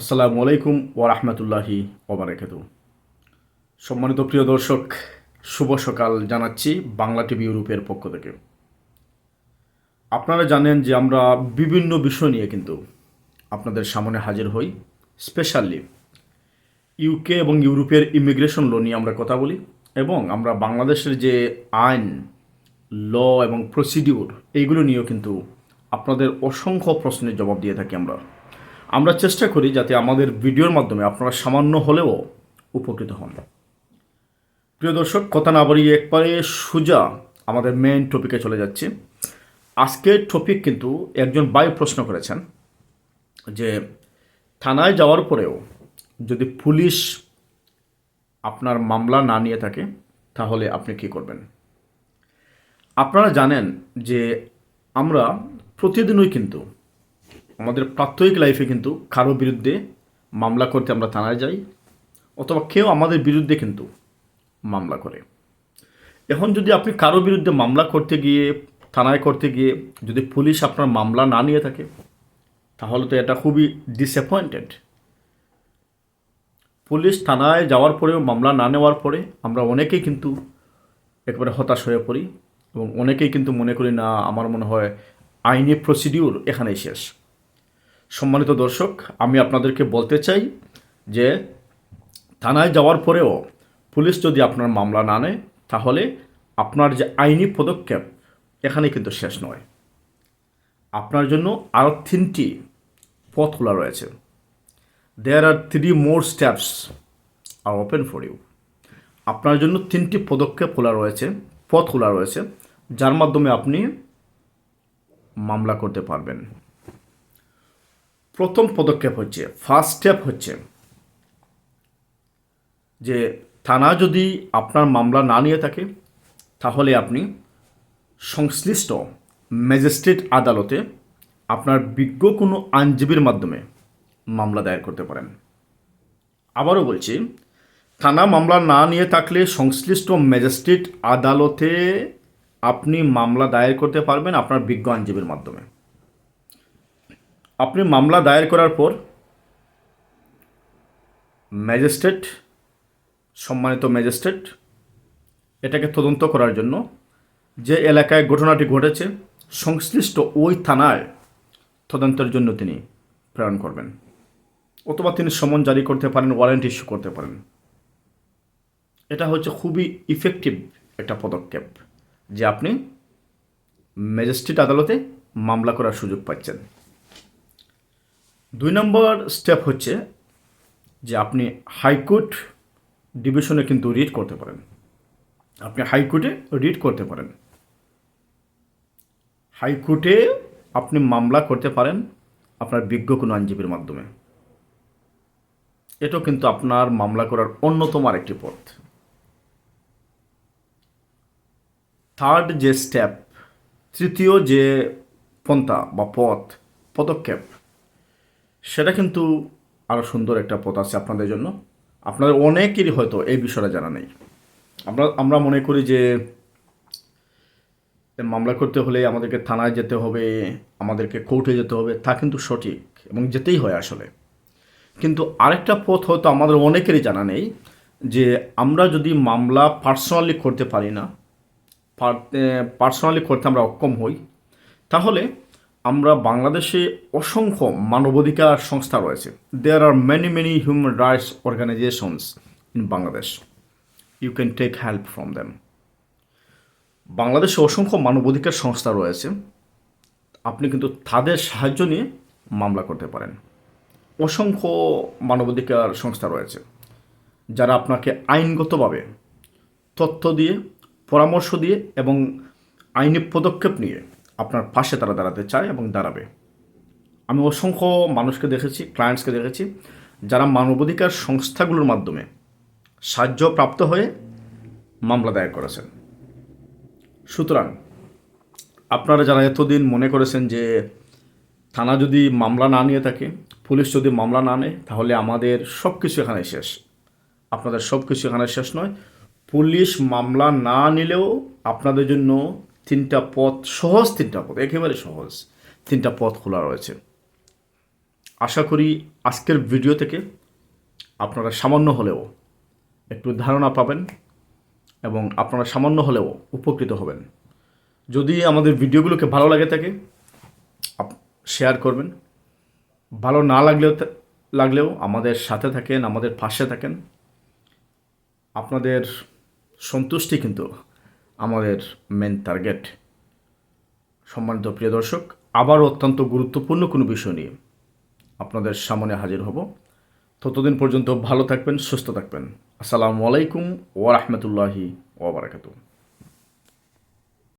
আসসালামু আলাইকুম ওরহমতুল্লাহি ওবরাকাত সম্মানিত প্রিয় দর্শক, শুভ সকাল জানাচ্ছি বাংলা টিভি ইউরোপের পক্ষ থেকে। আপনারা জানেন যে আমরা বিভিন্ন বিষয় নিয়ে কিন্তু আপনাদের সামনে হাজির হই। স্পেশালি ইউকে এবং ইউরোপের ইমিগ্রেশন ল নিয়ে আমরা কথা বলি এবং আমরা বাংলাদেশের যে আইন, ল এবং প্রসিডিউর, এইগুলো নিয়েও কিন্তু আপনাদের অসংখ্য প্রশ্নের জবাব দিয়ে থাকি আমরা। আমরা চেষ্টা করি যাতে আমাদের ভিডিওর মাধ্যমে আপনারা সামান্য হলেও উপকৃত হন। প্রিয় দর্শক, কথা না বাড়িয়ে একবারে সোজা আমাদের মেন টপিকে চলে যাচ্ছি। আজকের টপিক কিন্তু একজন বাই প্রশ্ন করেছেন যে, থানায় যাওয়ার পরেও যদি পুলিশ আপনার মামলা না নিয়ে থাকে, তাহলে আপনি কি করবেন? আপনারা জানেন যে আমরা প্রতিদিনই কিন্তু আমাদের প্রাত্যহিক লাইফে কিন্তু কারও বিরুদ্ধে মামলা করতে আমরা থানায় যাই, অথবা কেউ আমাদের বিরুদ্ধে কিন্তু মামলা করে। এখন যদি আপনি কারও বিরুদ্ধে মামলা করতে গিয়ে, থানায় করতে গিয়ে যদি পুলিশ আপনার মামলা না নিয়ে থাকে, তাহলে তো এটা খুবই ডিসঅ্যাপয়েন্টেড পুলিশ থানায় যাওয়ার পরেও, মামলা না নেওয়ার পরে আমরা অনেকেই কিন্তু একেবারে হতাশ হয়ে পড়ি এবং অনেকেই কিন্তু মনে করি, না, আমার মনে হয় আইনি প্রসিডিউর এখানেই শেষ। সম্মানিত দর্শক, আমি আপনাদেরকে বলতে চাই যে থানায় যাওয়ার পরেও পুলিশ যদি আপনার মামলা না নেয়, তাহলে আপনার যে আইনি পদক্ষেপ এখানে কিন্তু শেষ নয়। আপনার জন্য আরও তিনটি পথ খোলা রয়েছে। There are three more steps are open for you আপনার জন্য তিনটি পদক্ষেপ খোলা রয়েছে, পথ খোলা রয়েছে, যার মাধ্যমে আপনি মামলা করতে পারবেন। প্রথম পদক্ষেপ হচ্ছে ফার্স্ট স্টেপ হচ্ছে যে থানা যদি আপনার মামলা না নিয়ে থাকে, তাহলে আপনি সংশ্লিষ্ট ম্যাজিস্ট্রেট আদালতে আপনার বিজ্ঞ কোনো আইনজীবীর মাধ্যমে মামলা দায়ের করতে পারেন। আবারও বলছি, থানা মামলা না নিয়ে থাকলে সংশ্লিষ্ট ম্যাজিস্ট্রেট আদালতে আপনি মামলা দায়ের করতে পারবেন আপনার বিজ্ঞ আইনজীবীর মাধ্যমে। আপনি মামলা দায়ের করার পর ম্যাজিস্ট্রেট, সম্মানিত ম্যাজিস্ট্রেট, এটাকে তদন্ত করার জন্য যে এলাকায় ঘটনাটি ঘটেছে, সংশ্লিষ্ট ওই থানায় তদন্তের জন্য তিনি প্রেরণ করবেন। অথবা তিনি সমন জারি করতে পারেন ওয়ারেন্ট ইস্যু করতে পারেন। এটা হচ্ছে খুবই ইফেক্টিভ একটা পদক্ষেপ যে আপনি ম্যাজিস্ট্রেট আদালতে মামলা করার সুযোগ পাচ্ছেন। দুই নম্বর স্টেপ হচ্ছে যে আপনি হাইকোর্ট ডিভিশনে কিন্তু রিড করতে পারেন। আপনি হাইকোর্টে রিড করতে পারেন। হাইকোর্টে আপনি মামলা করতে পারেন আপনার বিজ্ঞ কোনো আইনজীবীর মাধ্যমে। এটাও কিন্তু আপনার মামলা করার অন্যতম আরেকটি পথ। থার্ড যে স্টেপ তৃতীয় যে পন্থা বা পথ, পদক্ষেপ সেটা কিন্তু আরও সুন্দর একটা পথ আছে আপনাদের জন্য। আপনাদের অনেকেরই হয়তো এই বিষয়টা জানা নেই। আমরা আমরা মনে করি যে মামলা করতে হলে আমাদেরকে থানায় যেতে হবে, আমাদেরকে কোর্টে যেতে হবে, তা কিন্তু সঠিক এবং যেতেই হয় আসলে। কিন্তু আরেকটা পথ হয়তো আমাদের অনেকেরই জানা নেই, যে আমরা যদি মামলা পার্সোনালি করতে পারি না পার্সোনালি করতে আমরা অক্ষম হই, তাহলে আমরা বাংলাদেশে অসংখ্য মানবাধিকার সংস্থা রয়েছে। There are many many human rights organisations in Bangladesh you can take help from them বাংলাদেশে অসংখ্য মানবাধিকার সংস্থা রয়েছে। আপনি কিন্তু তাদের সাহায্য নিয়ে মামলা করতে পারেন। অসংখ্য মানবাধিকার সংস্থা রয়েছে। যারা আপনাকে আইনগতভাবে তথ্য দিয়ে, পরামর্শ দিয়ে এবং আইনি পদক্ষেপ নিয়ে আপনার পাশে তারা দাঁড়াতে চায় এবং দাঁড়াবে। আমি অসংখ্য মানুষকে দেখেছি ক্লায়েন্টসকে দেখেছি, যারা মানবাধিকার সংস্থাগুলোর মাধ্যমে সাহায্য প্রাপ্ত হয়ে মামলা দায়ের করেছেন। সুতরাং আপনারা যারা এতদিন মনে করেছেন যে থানা যদি মামলা না নিয়ে থাকে, পুলিশ যদি মামলা না নেয়, তাহলে আমাদের সব কিছু এখানে শেষ। আপনাদের সব কিছু এখানে শেষ নয়। পুলিশ মামলা না নিলেও আপনাদের জন্য তিনটা পথ সহজ, তিনটা পথ, একেবারে সহজ, তিনটা পথ খোলা রয়েছে। আশা করি আজকের ভিডিও থেকে আপনারা সামান্য হলেও একটু ধারণা পাবেন এবং আপনারা সামান্য হলেও উপকৃত হবেন। যদি আমাদের ভিডিওগুলোকে ভালো লাগে থাকে শেয়ার করবেন। ভালো না লাগলেও লাগলেও আমাদের সাথে থাকেন, আমাদের পাশে থাকেন। আপনাদের সন্তুষ্টি কিন্তু আমাদের মেন টার্গেট সম্মানিত প্রিয় দর্শক আবার অত্যন্ত গুরুত্বপূর্ণ কোনো বিষয় নিয়ে আপনাদের সামনে হাজির হব। ততদিন পর্যন্ত ভালো থাকবেন, সুস্থ থাকবেন। আসসালামু আলাইকুম ওয়া রাহমাতুল্লাহি ওয়া বারাকাতুহু।